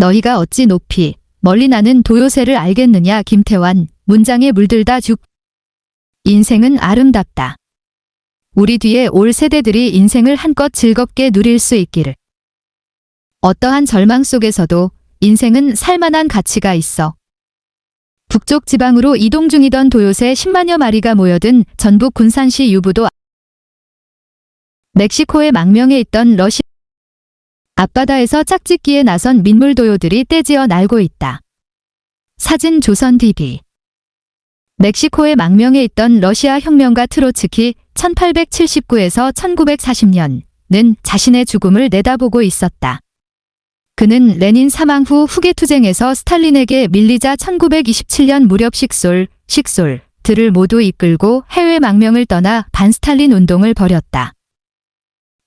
너희가 어찌 높이 멀리 나는 도요새를 알겠느냐 김태환 문장에 물들다 죽 인생은 아름답다. 우리 뒤에 올 세대들이 인생을 한껏 즐겁게 누릴 수 있기를. 어떠한 절망 속에서도 인생은 살만한 가치가 있어. 북쪽 지방으로 이동 중이던 도요새 10만여 마리가 모여든 전북 군산시 유부도 멕시코의 망명에 있던 러시 앞바다에서 짝짓기에 나선 민물도요들이 떼지어 날고 있다. 사진 조선 TV 멕시코의 망명에 있던 러시아 혁명가 트로츠키 1879에서 1940년은 자신의 죽음을 내다보고 있었다. 그는 레닌 사망 후 후계 투쟁에서 스탈린에게 밀리자 1927년 무렵 식솔, 식솔 들을 모두 이끌고 해외 망명을 떠나 반스탈린 운동을 벌였다.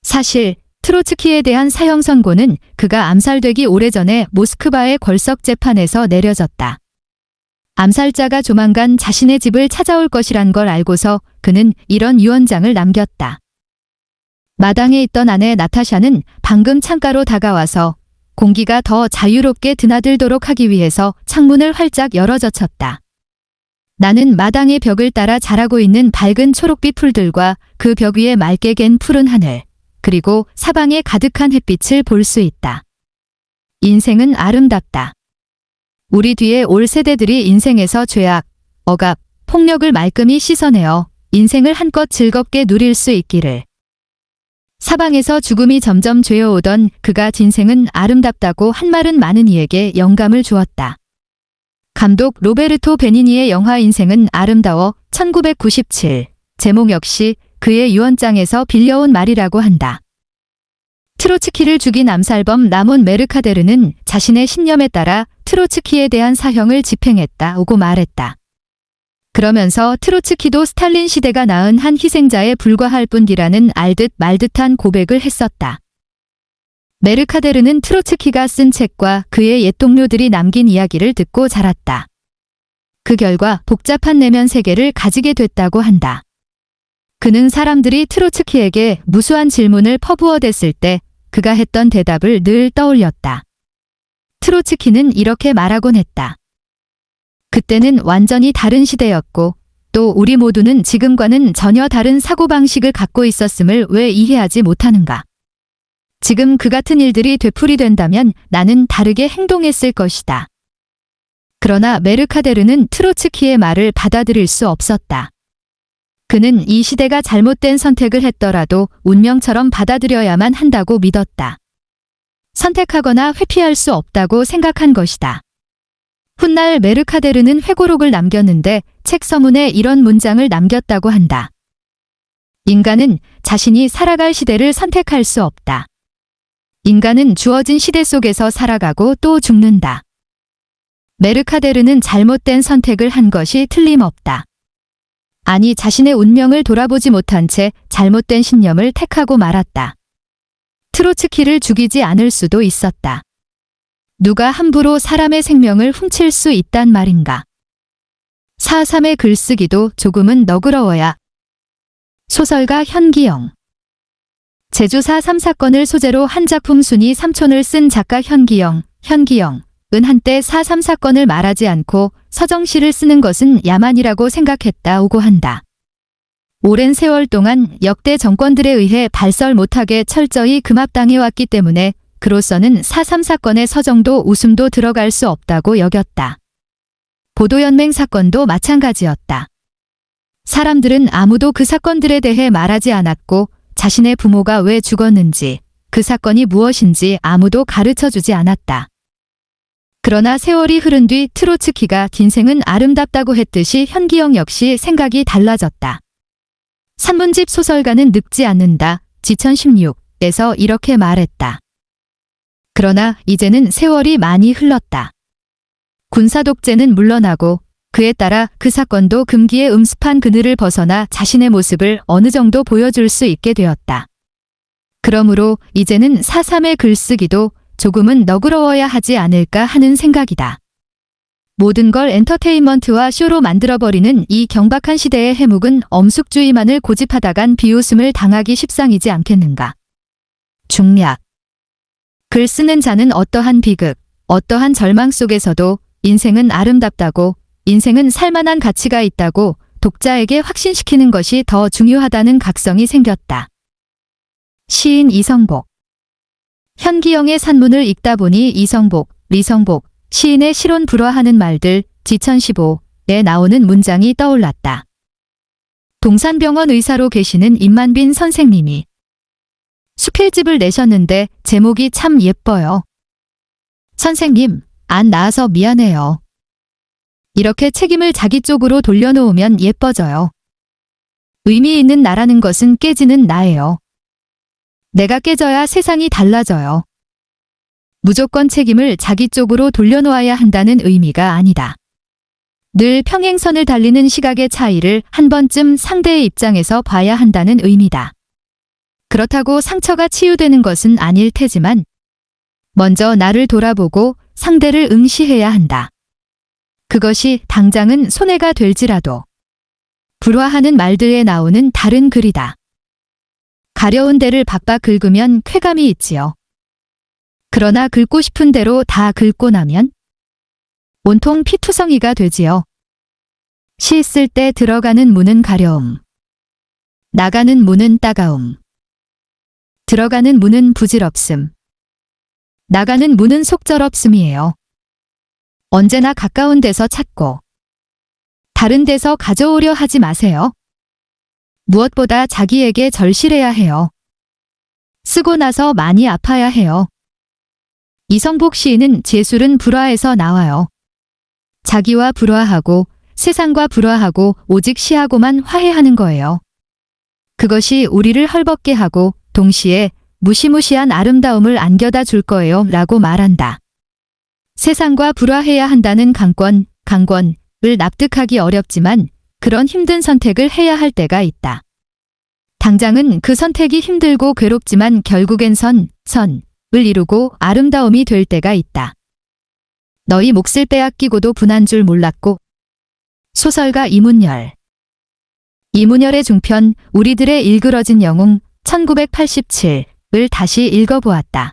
사실 트로츠키에 대한 사형 선고는 그가 암살되기 오래전에 모스크바의 걸석 재판에서 내려졌다. 암살자가 조만간 자신의 집을 찾아올 것이란 걸 알고서 그는 이런 유언장을 남겼다. 마당에 있던 아내 나타샤는 방금 창가로 다가와서 공기가 더 자유롭게 드나들도록 하기 위해서 창문을 활짝 열어젖혔다. 나는 마당의 벽을 따라 자라고 있는 밝은 초록빛 풀들과 그 벽 위에 맑게 갠 푸른 하늘, 그리고 사방에 가득한 햇빛을 볼 수 있다. 인생은 아름답다. 우리 뒤에 올 세대들이 인생에서 죄악, 억압, 폭력을 말끔히 씻어내어 인생을 한껏 즐겁게 누릴 수 있기를. 사방에서 죽음이 점점 죄어오던 그가 진생은 아름답다고 한 말은 많은 이에게 영감을 주었다. 감독 로베르토 베니니의 영화 인생은 아름다워 1997 제목 역시 그의 유언장에서 빌려온 말이라고 한다. 트로츠키를 죽인 암살범 나몬 메르카데르는 자신의 신념에 따라 트로츠키에 대한 사형을 집행했다고 말했다. 그러면서 트로츠키도 스탈린 시대가 낳은 한 희생자에 불과할 뿐이라는 알듯 말듯한 고백을 했었다. 메르카데르는 트로츠키가 쓴 책과 그의 옛 동료들이 남긴 이야기를 듣고 자랐다. 그 결과 복잡한 내면 세계를 가지게 됐다고 한다. 그는 사람들이 트로츠키에게 무수한 질문을 퍼부어 댔을 때 그가 했던 대답을 늘 떠올렸다. 트로츠키는 이렇게 말하곤 했다. 그때는 완전히 다른 시대였고 또 우리 모두는 지금과는 전혀 다른 사고방식을 갖고 있었음을 왜 이해하지 못하는가. 지금 그 같은 일들이 되풀이된다면 나는 다르게 행동했을 것이다. 그러나 메르카데르는 트로츠키의 말을 받아들일 수 없었다. 그는 이 시대가 잘못된 선택을 했더라도 운명처럼 받아들여야만 한다고 믿었다. 선택하거나 회피할 수 없다고 생각한 것이다. 훗날 메르카데르는 회고록을 남겼는데 책 서문에 이런 문장을 남겼다고 한다. 인간은 자신이 살아갈 시대를 선택할 수 없다. 인간은 주어진 시대 속에서 살아가고 또 죽는다. 메르카데르는 잘못된 선택을 한 것이 틀림없다. 아니 자신의 운명을 돌아보지 못한 채 잘못된 신념을 택하고 말았다. 트로츠키를 죽이지 않을 수도 있었다. 누가 함부로 사람의 생명을 훔칠 수 있단 말인가. 4.3의 글쓰기도 조금은 너그러워야. 소설가 현기영 제주 4.3 사건을 소재로 한 작품 순위 삼촌을 쓴 작가 현기영, 현기영은 한때 4.3 사건을 말하지 않고 서정시를 쓰는 것은 야만이라고 생각했다오고 한다. 오랜 세월 동안 역대 정권들에 의해 발설 못하게 철저히 금압당해왔기 때문에 그로서는 4.3 사건의 서정도 웃음도 들어갈 수 없다고 여겼다. 보도연맹 사건도 마찬가지였다. 사람들은 아무도 그 사건들에 대해 말하지 않았고 자신의 부모가 왜 죽었는지 그 사건이 무엇인지 아무도 가르쳐 주지 않았다. 그러나 세월이 흐른 뒤 트로츠키가 인생은 아름답다고 했듯이 현기영 역시 생각이 달라졌다. 산문집 소설가는 늙지 않는다. 지천 16에서 이렇게 말했다. 그러나 이제는 세월이 많이 흘렀다. 군사 독재는 물러나고 그에 따라 그 사건도 금기의 음습한 그늘을 벗어나 자신의 모습을 어느 정도 보여줄 수 있게 되었다. 그러므로 이제는 사삼의 글쓰기도 조금은 너그러워야 하지 않을까 하는 생각이다. 모든 걸 엔터테인먼트와 쇼로 만들어버리는 이 경박한 시대의 해묵은 엄숙주의만을 고집하다간 비웃음을 당하기 십상이지 않겠는가. 중략 글 쓰는 자는 어떠한 비극, 어떠한 절망 속에서도 인생은 아름답다고 인생은 살만한 가치가 있다고 독자에게 확신시키는 것이 더 중요하다는 각성이 생겼다. 시인 이성복 현기영의 산문을 읽다 보니 이성복, 리성복, 시인의 실온 불화하는 말들 지천시보에 나오는 문장이 떠올랐다. 동산병원 의사로 계시는 임만빈 선생님이 수필집을 내셨는데 제목이 참 예뻐요. 선생님, 안 나와서 미안해요. 이렇게 책임을 자기 쪽으로 돌려놓으면 예뻐져요. 의미 있는 나라는 것은 깨지는 나예요. 내가 깨져야 세상이 달라져요. 무조건 책임을 자기 쪽으로 돌려놓아야 한다는 의미가 아니다. 늘 평행선을 달리는 시각의 차이를 한 번쯤 상대의 입장에서 봐야 한다는 의미다. 그렇다고 상처가 치유되는 것은 아닐 테지만 먼저 나를 돌아보고 상대를 응시해야 한다. 그것이 당장은 손해가 될지라도 불화하는 말들에 나오는 다른 글이다. 가려운 데를 박박 긁으면 쾌감이 있지요. 그러나 긁고 싶은 대로 다 긁고 나면 온통 피투성이가 되지요. 시 쓸 때 들어가는 문은 가려움. 나가는 문은 따가움. 들어가는 문은 부질없음. 나가는 문은 속절없음이에요. 언제나 가까운 데서 찾고 다른 데서 가져오려 하지 마세요. 무엇보다 자기에게 절실해야 해요. 쓰고 나서 많이 아파야 해요. 이성복 시인은 제술은 불화에서 나와요. 자기와 불화하고 세상과 불화하고 오직 시하고만 화해하는 거예요. 그것이 우리를 헐벗게 하고 동시에 무시무시한 아름다움을 안겨다 줄 거예요 라고 말한다. 세상과 불화해야 한다는 강권, 강권을 납득하기 어렵지만 그런 힘든 선택을 해야 할 때가 있다. 당장은 그 선택이 힘들고 괴롭지만 결국엔 선, 선을 이루고 아름다움이 될 때가 있다. 너희 몫을 빼앗기고도 분한 줄 몰랐고 소설가 이문열 이문열의 중편 우리들의 일그러진 영웅 1987을 다시 읽어보았다.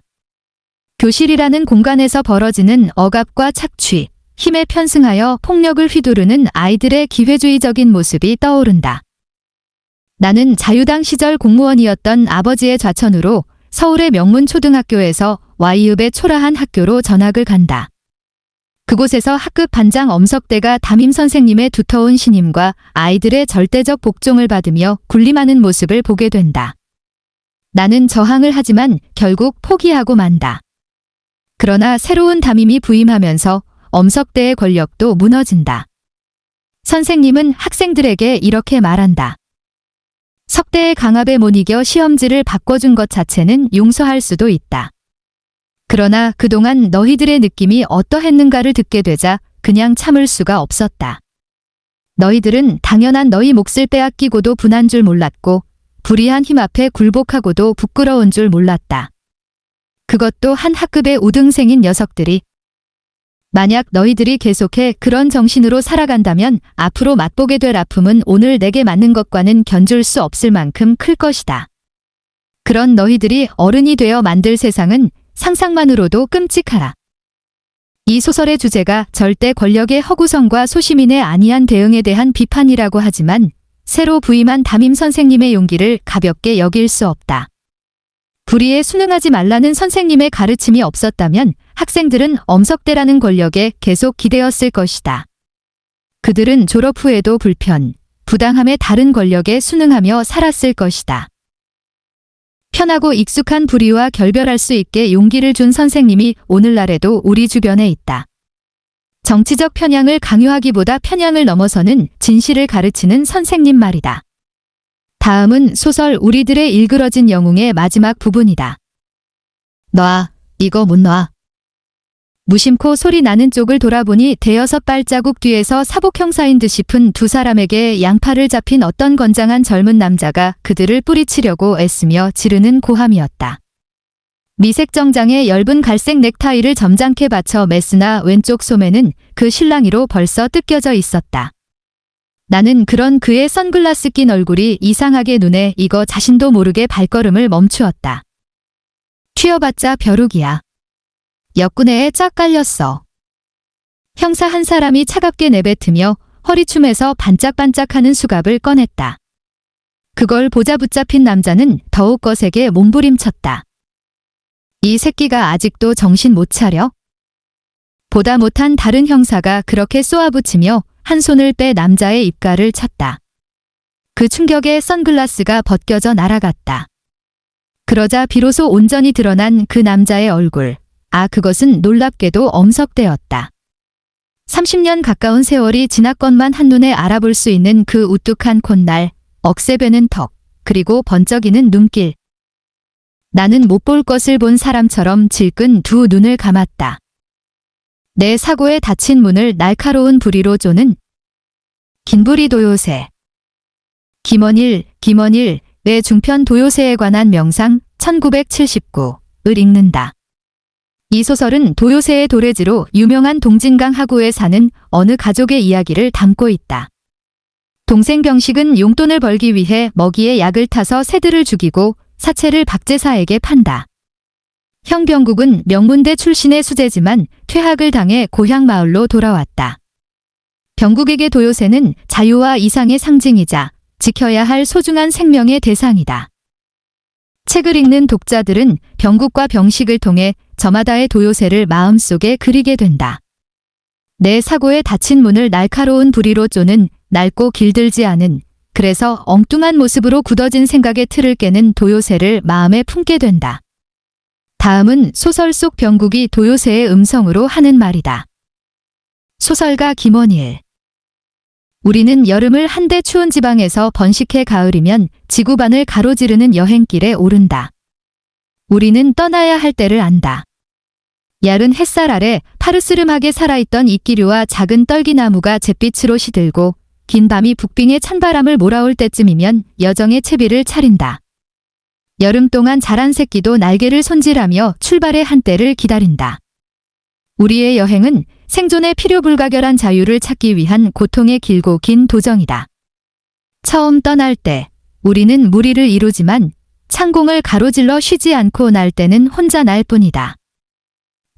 교실이라는 공간에서 벌어지는 억압과 착취, 힘에 편승하여 폭력을 휘두르는 아이들의 기회주의적인 모습이 떠오른다. 나는 자유당 시절 공무원이었던 아버지의 좌천으로 서울의 명문 초등학교에서 와이읍의 초라한 학교로 전학을 간다. 그곳에서 학급 반장 엄석대가 담임 선생님의 두터운 신임과 아이들의 절대적 복종을 받으며 군림하는 모습을 보게 된다. 나는 저항을 하지만 결국 포기하고 만다. 그러나 새로운 담임이 부임하면서 엄석대의 권력도 무너진다. 선생님은 학생들에게 이렇게 말한다. 석대의 강압에 못 이겨 시험지를 바꿔준 것 자체는 용서할 수도 있다. 그러나 그동안 너희들의 느낌이 어떠했는가를 듣게 되자 그냥 참을 수가 없었다. 너희들은 당연한 너희 몫을 빼앗기고도 분한 줄 몰랐고 불의한 힘 앞에 굴복하고도 부끄러운 줄 몰랐다. 그것도 한 학급의 우등생인 녀석들이 만약 너희들이 계속해 그런 정신으로 살아간다면 앞으로 맛보게 될 아픔은 오늘 내게 맞는 것과는 견줄 수 없을 만큼 클 것이다. 그런 너희들이 어른이 되어 만들 세상은 상상만으로도 끔찍하라. 이 소설의 주제가 절대 권력의 허구성과 소시민의 안이한 대응에 대한 비판이라고 하지만 새로 부임한 담임 선생님의 용기를 가볍게 여길 수 없다. 불의에 순응하지 말라는 선생님의 가르침이 없었다면 학생들은 엄석대라는 권력에 계속 기대었을 것이다. 그들은 졸업 후에도 불편, 부당함에 다른 권력에 순응하며 살았을 것이다. 편하고 익숙한 불의와 결별할 수 있게 용기를 준 선생님이 오늘날에도 우리 주변에 있다. 정치적 편향을 강요하기보다 편향을 넘어서는 진실을 가르치는 선생님 말이다. 다음은 소설 우리들의 일그러진 영웅의 마지막 부분이다. 놔, 이거 못 놔. 무심코 소리 나는 쪽을 돌아보니 대여섯 발자국 뒤에서 사복 형사인 듯 싶은 두 사람에게 양팔을 잡힌 어떤 건장한 젊은 남자가 그들을 뿌리치려고 애쓰며 지르는 고함이었다. 미색 정장에 엷은 갈색 넥타이를 점잖게 받쳐 메스나 왼쪽 소매는 그 실랑이로 벌써 뜯겨져 있었다. 나는 그런 그의 선글라스 낀 얼굴이 이상하게 눈에 익어 자신도 모르게 발걸음을 멈추었다. 튀어봤자 벼룩이야. 역군회에 쫙 깔렸어. 형사 한 사람이 차갑게 내뱉으며 허리춤에서 반짝반짝하는 수갑을 꺼냈다. 그걸 보자 붙잡힌 남자는 더욱 거세게 몸부림쳤다. 이 새끼가 아직도 정신 못 차려? 보다 못한 다른 형사가 그렇게 쏘아붙이며 한 손을 빼 남자의 입가를 쳤다. 그 충격에 선글라스가 벗겨져 날아갔다. 그러자 비로소 온전히 드러난 그 남자의 얼굴. 아, 그것은 놀랍게도 엄석대였다. 30년 가까운 세월이 지났건만 한눈에 알아볼 수 있는 그 우뚝한 콧날, 억세배는 턱, 그리고 번쩍이는 눈길. 나는 못 볼 것을 본 사람처럼 질끈 두 눈을 감았다. 내 사고에 닫힌 문을 날카로운 부리로 쪼는 긴부리 도요새. 김원일, 김원일, 내 중편 도요새에 관한 명상 1979을 읽는다. 이 소설은 도요새의 도래지로 유명한 동진강 하구에 사는 어느 가족의 이야기를 담고 있다. 동생 병식은 용돈을 벌기 위해 먹이에 약을 타서 새들을 죽이고 사체를 박제사에게 판다. 형 병국은 명문대 출신의 수재지만 퇴학을 당해 고향 마을로 돌아왔다. 병국에게 도요새는 자유와 이상의 상징이자 지켜야 할 소중한 생명의 대상이다. 책을 읽는 독자들은 병국과 병식을 통해 저마다의 도요새를 마음속에 그리게 된다. 내 사고에 닫힌 문을 날카로운 부리로 쪼는 낡고 길들지 않은 그래서 엉뚱한 모습으로 굳어진 생각의 틀을 깨는 도요새를 마음에 품게 된다. 다음은 소설 속 병국이 도요새의 음성으로 하는 말이다. 소설가 김원일 우리는 여름을 한데 추운 지방에서 번식해 가을이면 지구반을 가로지르는 여행길에 오른다. 우리는 떠나야 할 때를 안다. 야른 햇살 아래 파르스름하게 살아있던 이끼류와 작은 떨기나무가 잿빛으로 시들고 긴 밤이 북빙의 찬바람을 몰아올 때쯤이면 여정의 채비를 차린다. 여름 동안 자란 새끼도 날개를 손질하며 출발의 한때를 기다린다. 우리의 여행은 생존의 필요 불가결한 자유를 찾기 위한 고통의 길고 긴 도정이다. 처음 떠날 때 우리는 무리를 이루지만 창공을 가로질러 쉬지 않고 날 때는 혼자 날 뿐이다.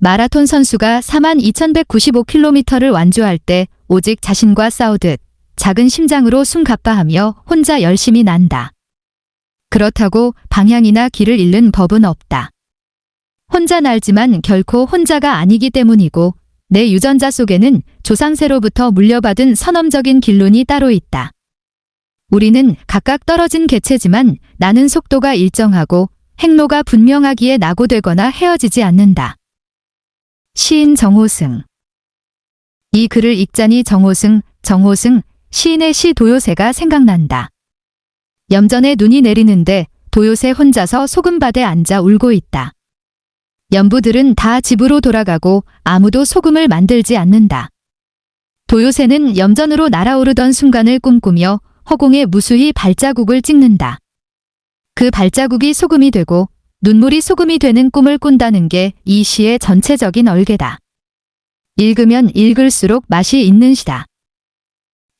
마라톤 선수가 42,195km를 완주할 때 오직 자신과 싸우듯 작은 심장으로 숨 가빠하며 혼자 열심히 난다. 그렇다고 방향이나 길을 잃는 법은 없다. 혼자 날지만 결코 혼자가 아니기 때문이고 내 유전자 속에는 조상세로부터 물려받은 선엄적인 길론이 따로 있다. 우리는 각각 떨어진 개체지만 나는 속도가 일정하고 행로가 분명하기에 낙오되거나 헤어지지 않는다. 시인 정호승 이 글을 읽자니 정호승, 정호승, 시인의 시 도요새가 생각난다. 염전에 눈이 내리는데 도요새 혼자서 소금밭에 앉아 울고 있다. 연부들은 다 집으로 돌아가고 아무도 소금을 만들지 않는다. 도요새는 염전으로 날아오르던 순간을 꿈꾸며 허공에 무수히 발자국을 찍는다. 그 발자국이 소금이 되고 눈물이 소금이 되는 꿈을 꾼다는 게 이 시의 전체적인 얼개다. 읽으면 읽을수록 맛이 있는 시다.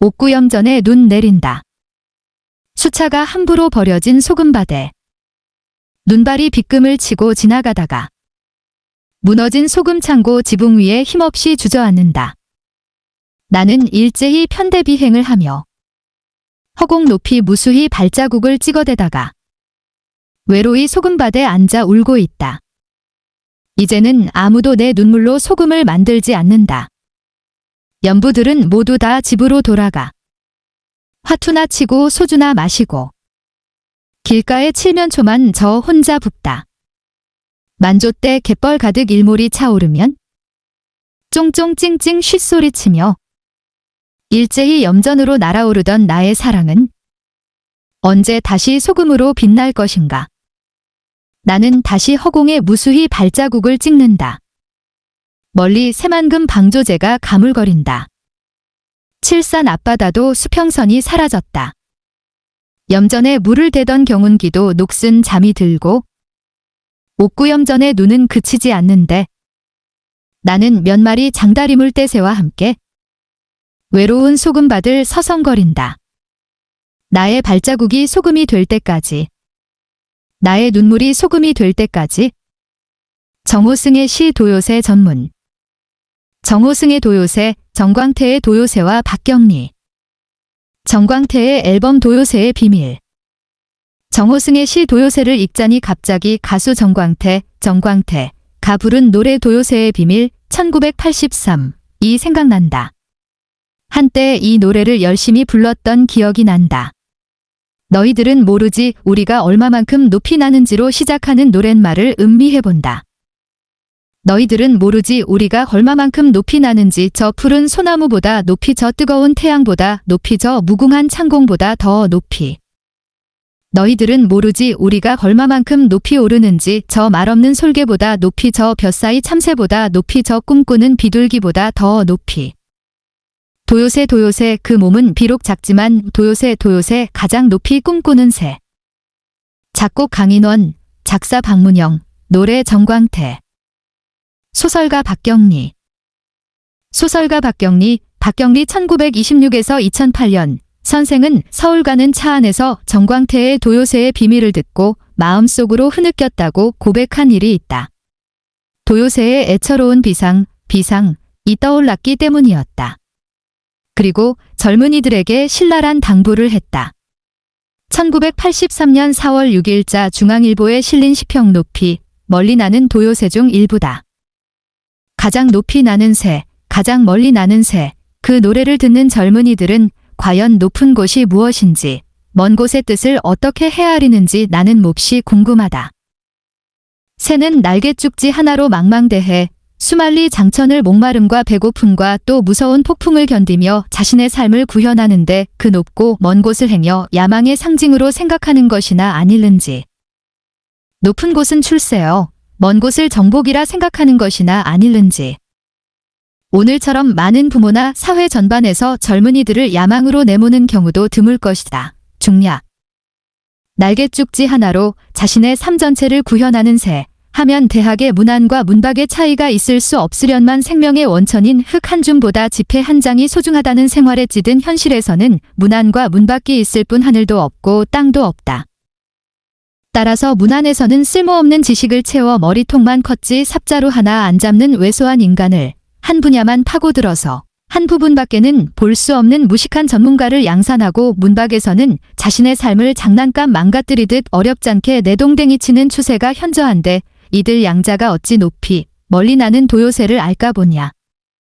옥구염전에 눈 내린다. 수차가 함부로 버려진 소금바대. 눈발이 빗금을 치고 지나가다가 무너진 소금 창고 지붕 위에 힘없이 주저앉는다. 나는 일제히 편대비행을 하며 허공 높이 무수히 발자국을 찍어대다가 외로이 소금밭에 앉아 울고 있다. 이제는 아무도 내 눈물로 소금을 만들지 않는다. 연부들은 모두 다 집으로 돌아가. 화투나 치고 소주나 마시고 길가에 칠면초만 저 혼자 붓다. 만조 때 갯벌 가득 일몰이 차오르면 쫑쫑 찡찡 쉿소리치며 일제히 염전으로 날아오르던 나의 사랑은 언제 다시 소금으로 빛날 것인가. 나는 다시 허공에 무수히 발자국을 찍는다. 멀리 새만금 방조제가 가물거린다. 칠산 앞바다도 수평선이 사라졌다. 염전에 물을 대던 경운기도 녹슨 잠이 들고 옥구염전의 눈은 그치지 않는데 나는 몇 마리 장다리 물 떼새와 함께 외로운 소금밭을 서성거린다. 나의 발자국이 소금이 될 때까지 나의 눈물이 소금이 될 때까지. 정호승의 시 도요새 전문. 정호승의 도요새, 정광태의 도요새와 박경리. 정광태의 앨범 도요새의 비밀. 정호승의 시 도요새를 읽자니 갑자기 가수 정광태, 정광태, 가 부른 노래 도요새의 비밀 1983 이 생각난다. 한때 이 노래를 열심히 불렀던 기억이 난다. 너희들은 모르지 우리가 얼마만큼 높이 나는지로 시작하는 노랫말을 음미해본다. 너희들은 모르지 우리가 얼마만큼 높이 나는지 저 푸른 소나무보다 높이 저 뜨거운 태양보다 높이 저 무궁한 창공보다 더 높이. 너희들은 모르지 우리가 얼마만큼 높이 오르는지 저 말없는 솔개보다 높이 저 벼사이 참새보다 높이 저 꿈꾸는 비둘기보다 더 높이. 도요새 도요새 그 몸은 비록 작지만 도요새 도요새 가장 높이 꿈꾸는 새. 작곡 강인원, 작사 박문영, 노래 정광태. 소설가 박경리. 소설가 박경리, 박경리 1926에서 2008년 선생은 서울 가는 차 안에서 정광태의 도요새의 비밀을 듣고 마음속으로 흐느꼈다고 고백한 일이 있다. 도요새의 애처로운 비상, 비상, 이 떠올랐기 때문이었다. 그리고 젊은이들에게 신랄한 당부를 했다. 1983년 4월 6일자 중앙일보에 실린 시평 높이, 멀리 나는 도요새 중 일부다. 가장 높이 나는 새, 가장 멀리 나는 새, 그 노래를 듣는 젊은이들은 과연 높은 곳이 무엇인지, 먼 곳의 뜻을 어떻게 헤아리는지 나는 몹시 궁금하다. 새는 날개죽지 하나로 망망대해 수말리 장천을 목마름과 배고픔과 또 무서운 폭풍을 견디며 자신의 삶을 구현하는데 그 높고 먼 곳을 행여 야망의 상징으로 생각하는 것이나 아닐는지. 높은 곳은 출세요. 먼 곳을 정복이라 생각하는 것이나 아닐는지. 오늘처럼 많은 부모나 사회 전반에서 젊은이들을 야망으로 내모는 경우도 드물 것이다. 중략. 날개죽지 하나로 자신의 삶 전체를 구현하는 새. 하면 대학의 문안과 문박의 차이가 있을 수 없으련만 생명의 원천인 흙 한 줌보다 지폐 한 장이 소중하다는 생활에 찌든 현실에서는 문안과 문밖이 있을 뿐 하늘도 없고 땅도 없다. 따라서 문안에서는 쓸모없는 지식을 채워 머리통만 컸지 삽자루 하나 안 잡는 왜소한 인간을 한 분야만 파고들어서 한 부분밖에는 볼 수 없는 무식한 전문가를 양산하고 문박에서는 자신의 삶을 장난감 망가뜨리듯 어렵잖게 내동댕이 치는 추세가 현저한데 이들 양자가 어찌 높이 멀리 나는 도요새를 알까 보냐.